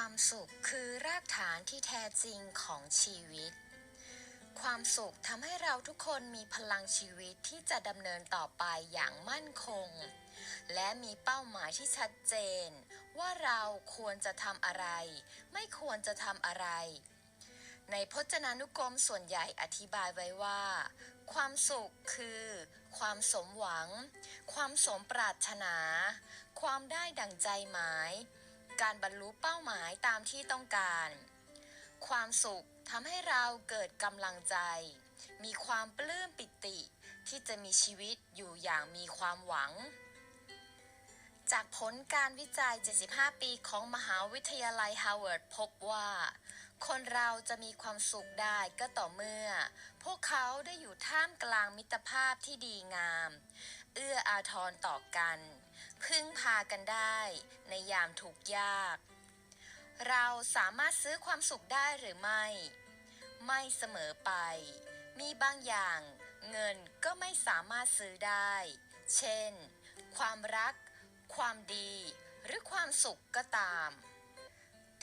ความสุขคือรากฐานที่แท้จริงของชีวิต ความสุขทำให้เราทุกคนมีพลังชีวิตที่จะดำเนินต่อไปอย่างมั่นคง และมีเป้าหมายที่ชัดเจน ว่าเราควรจะทำอะไร ไม่ควรจะทำอะไร ในพจนานุกรมส่วนใหญ่อธิบายไว้ว่า ความสุขคือ ความสมหวัง ความสมปรารถนา ความได้ดั่งใจหมาย การบรรลุเป้าหมายตามที่ต้องการ ความสุขทำให้เราเกิดกำลังใจ มีความปลื้มปิติ ที่จะมีชีวิตอยู่อย่างมีความหวัง จากผลการวิจัย 75 ปีของมหาวิทยาลัยฮาร์วาร์ดพบว่า คนเราจะมีความสุขได้ก็ต่อเมื่อ พวกเขาได้อยู่ท่ามกลางมิตรภาพที่ดีงาม เอื้ออาทรต่อกัน พึ่งพากันได้ในยามทุกข์ยาก เราสามารถซื้อความสุขได้หรือไม่ ไม่เสมอไป มีบางอย่างเงินก็ไม่สามารถซื้อได้ เช่น ความรัก ความดี หรือความสุขก็ตาม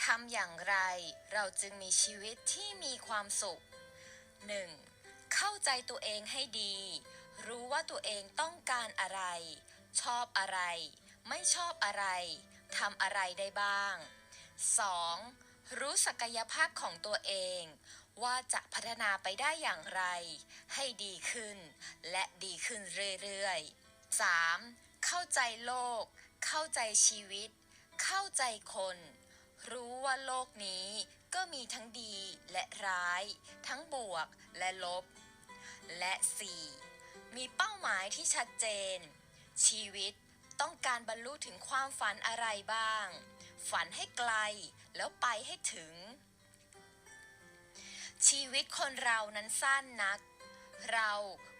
ทำอย่างไรเราจึงมีชีวิตที่มีความสุข 1. เข้าใจตัวเองให้ดี รู้ว่าตัวเองต้องการอะไร ชอบอะไร ไม่ชอบอะไรทำอะไรได้บ้าง 2. รู้ศักยภาพของตัวเอง ว่าจะพัฒนาไปได้อย่างไร ให้ดีขึ้น และดีขึ้นเรื่อยๆ 3. เข้าใจโลก เข้าใจชีวิต เข้าใจคน รู้ว่าโลกนี้ก็มีทั้งดีและร้าย ทั้งบวกและลบ และ 4. มีเป้าหมายที่ชัดเจน ชีวิตต้องการบรรลุถึงความฝันอะไรบ้าง ฝันให้ไกลแล้วไปให้ถึง ชีวิตคนเรานั้นสั้นนัก เรา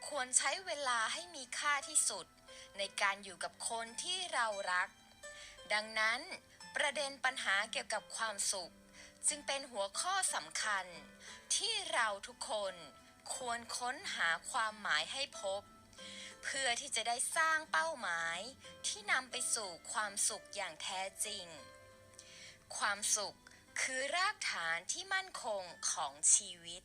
ควรใช้เวลาให้มีค่าที่สุด ในการอยู่กับคนที่เรารัก ดังนั้นประเด็นปัญหาเกี่ยวกับความสุข จึงเป็นหัวข้อสำคัญ ที่เราทุกคนควรค้นหาความหมายให้พบ เพื่อที่จะได้สร้างเป้าหมายที่นำไปสู่ความสุขอย่างแท้จริง ความสุขคือรากฐานที่มั่นคงของชีวิต